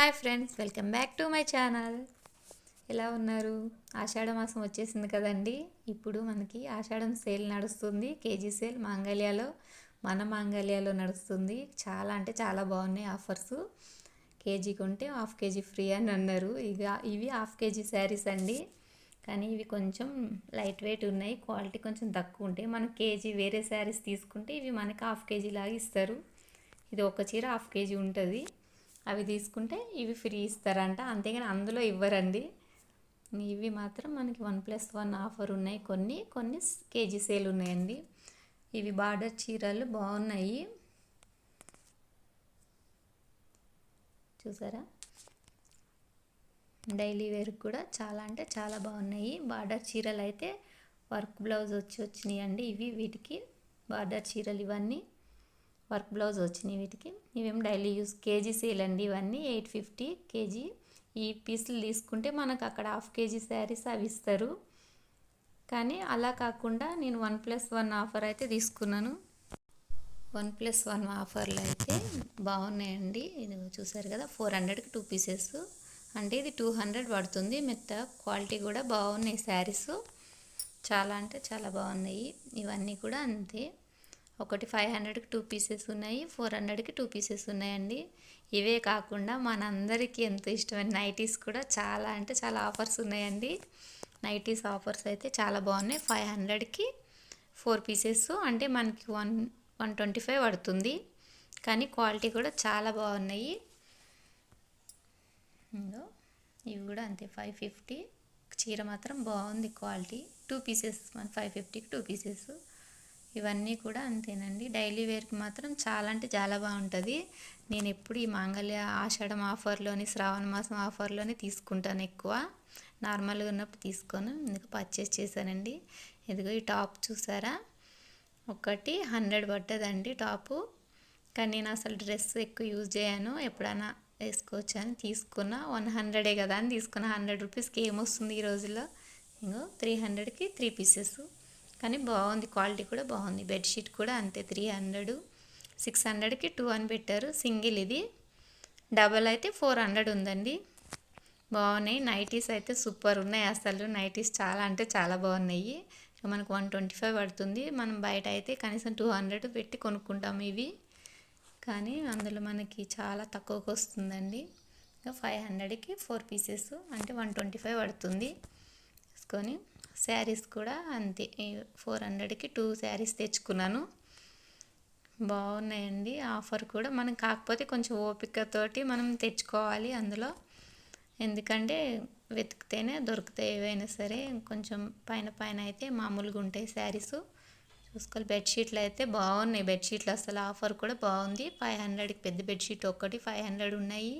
Hi friends welcome back to my channel. ఎలా ఉన్నారు? ఆషాఢ మాసం వచ్చేసింది కదండి. ఇప్పుడు మనకి ఆషాఢం సేల్ నడుస్తుంది. కేజీ సేల్ మాంగళ్యాలో మన మాంగళ్యాలో నడుస్తుంది. చాలా అంటే చాలా బాగున్నాయి ఆఫర్స్. కేజీ కొంటే హాఫ్ కేజీ ఫ్రీ అని అన్నారు. ఇక ఇవి హాఫ్ కేజీ శారీస్ అండి. కానీ ఇవి కొంచెం లైట్ వెయిట్ ఉన్నాయి. క్వాలిటీ కొంచెం తక్కువ ఉంటాయి మనం కేజీ వేరే శారీస్ తీసుకుంటే ఇవి మనకి హాఫ్ కేజీ లాగా ఇస్తారు. ఇది ఒక చీర హాఫ్ కేజీ ఉంటుంది. అవి తీసుకుంటే ఇవి ఫ్రీ ఇస్తారంట. అంతేగాని అందులో ఇవ్వరండి. ఇవి మాత్రం మనకి వన్ ప్లస్ వన్ ఆఫర్ ఉన్నాయి. కొన్ని కొన్ని కేజీ సేల్ ఉన్నాయండి. ఇవి బార్డర్ చీరలు బాగున్నాయి. చూసారా? డైలీ వేర్ కూడా చాలా అంటే చాలా బాగున్నాయి. బార్డర్ చీరలు అయితే వర్క్ బ్లౌజ్ వచ్చి వచ్చినాయి అండి ఇవి వీటికి బార్డర్ చీరలు ఇవన్నీ. వర్క్ బ్లౌజ్ వచ్చినాయి వీటికి. ఇవేం డైలీ యూస్ కేజీ సేల్ అండి ఇవన్నీ. Eight fifty KG. ఈ పీసులు తీసుకుంటే మనకు అక్కడ హాఫ్ కేజీ శారీస్ అవి ఇస్తారు. కానీ అలా కాకుండా నేను వన్ ప్లస్ వన్ ఆఫర్ అయితే తీసుకున్నాను. వన్ ప్లస్ వన్ ఆఫర్లు అయితే బాగున్నాయండి. ఇది చూసారు కదా ఫోర్ హండ్రెడ్కి టూ పీసెస్ అంటే ఇది టూ హండ్రెడ్ పడుతుంది. మెత్త క్వాలిటీ కూడా బాగున్నాయి శారీస్. చాలా అంటే చాలా బాగున్నాయి. ఇవన్నీ కూడా అంతే. ఒకటి ఫైవ్ హండ్రెడ్కి టూ పీసెస్ ఉన్నాయి ఫోర్ హండ్రెడ్కి టూ పీసెస్ ఉన్నాయండి. ఇవే కాకుండా మనందరికీ ఎంతో ఇష్టమైన నైటీస్ కూడా చాలా అంటే చాలా ఆఫర్స్ ఉన్నాయండి. నైటీస్ ఆఫర్స్ అయితే చాలా బాగున్నాయి. ఫైవ్ హండ్రెడ్కి ఫోర్ పీసెస్ అంటే మనకి వన్ వన్ ట్వంటీ ఫైవ్ పడుతుంది. కానీ క్వాలిటీ కూడా చాలా బాగున్నాయి. ఇవి కూడా అంతే ఫైవ్ ఫిఫ్టీ. చీర మాత్రం బాగుంది క్వాలిటీ. టూ పీసెస్ మన ఫైవ్ ఫిఫ్టీకి టూ పీసెస్. ఇవన్నీ కూడా అంతేనండి. డైలీ వేర్కి మాత్రం చాలా అంటే చాలా బాగుంటుంది. నేను ఎప్పుడు ఈ మాంగళ్య ఆషాఢం ఆఫర్లోని శ్రావణ మాసం ఆఫర్లోనే తీసుకుంటాను ఎక్కువ. నార్మల్గా ఉన్నప్పుడు తీసుకోను. ఇందుకు పర్చేస్ చేశానండి. ఇదిగో ఈ టాప్ చూసారా? ఒకటి హండ్రెడ్ పడ్డదండి టాపు. కానీ నేను అసలు డ్రెస్ ఎక్కువ యూజ్ చేయను. ఎప్పుడైనా వేసుకోవచ్చు అని తీసుకున్న. వన్ హండ్రెడే కదా అని తీసుకున్న. హండ్రెడ్ రూపీస్కి ఏమొస్తుంది ఈ రోజుల్లో? ఇంకో త్రీ హండ్రెడ్కి త్రీ పీసెస్. కానీ బాగుంది క్వాలిటీ కూడా బాగుంది. బెడ్షీట్ కూడా అంతే త్రీ హండ్రెడ్ సిక్స్ హండ్రెడ్కి టూ అని పెట్టారు. సింగిల్ ఇది. డబల్ అయితే ఫోర్ హండ్రెడ్ ఉందండి. బాగున్నాయి. నైటీస్ అయితే సూపర్ ఉన్నాయి అసలు. నైటీస్ చాలా అంటే చాలా బాగున్నాయి. మనకు వన్ ట్వంటీ ఫైవ్ పడుతుంది. మనం బయట అయితే కనీసం టూ హండ్రెడ్ పెట్టి కొనుక్కుంటాం ఇవి. కానీ అందులో మనకి చాలా తక్కువకి వస్తుందండి. ఇంకా ఫైవ్ హండ్రెడ్కి ఫోర్ పీసెస్ అంటే వన్ ట్వంటీ ఫైవ్ పడుతుంది. తీసుకొని శారీస్ కూడా అంతే. ఫోర్ హండ్రెడ్కి టూ శారీస్ తెచ్చుకున్నాను. బాగున్నాయండి. ఆఫర్ కూడా. మనం కాకపోతే కొంచెం ఓపికతోటి మనం తెచ్చుకోవాలి అందులో. ఎందుకంటే వెతికితేనే దొరుకుతాయి ఏవైనా సరే. కొంచెం పైన పైన అయితే మామూలుగా ఉంటాయి శారీస్. చూసుకోవాలి. బెడ్షీట్లు అయితే బాగున్నాయి. బెడ్షీట్లు అసలు ఆఫర్ కూడా బాగుంది. ఫైవ్ హండ్రెడ్కి పెద్ద బెడ్షీట్ ఒక్కటి. ఫైవ్ హండ్రెడ్ ఉన్నాయి.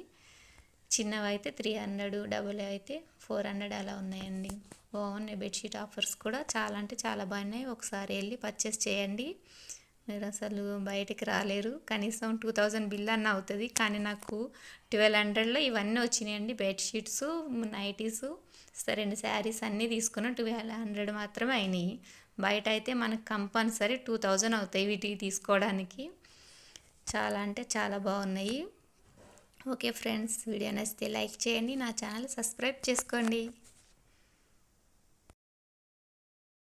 చిన్నవి అయితే త్రీ హండ్రెడ్ డబుల్ అయితే ఫోర్ హండ్రెడ్ అలా ఉన్నాయండి. బాగున్నాయి బెడ్షీట్ ఆఫర్స్ కూడా. చాలా అంటే చాలా బాగున్నాయి. ఒకసారి వెళ్ళి పర్చేస్ చేయండి. మీరు అసలు బయటికి రాలేరు. కనీసం టూ థౌజండ్ బిల్ అన్న అవుతుంది. కానీ నాకు ట్వెల్వ్ హండ్రెడ్లో ఇవన్నీ వచ్చినాయండి. బెడ్షీట్స్ నైటీస్ రెండు శారీస్ అన్నీ తీసుకున్న. ట్వెల్వ్ హండ్రెడ్ మాత్రమే అయినాయి. బయట అయితే మనకు కంపల్సరీ టూ థౌజండ్ అవుతాయి వీటికి తీసుకోవడానికి. చాలా అంటే చాలా బాగున్నాయి. ఓకే ఫ్రెండ్స్ వీడియో నచ్చితే లైక్ చేయండి నా ఛానల్ సబ్స్క్రైబ్ చేసుకోండి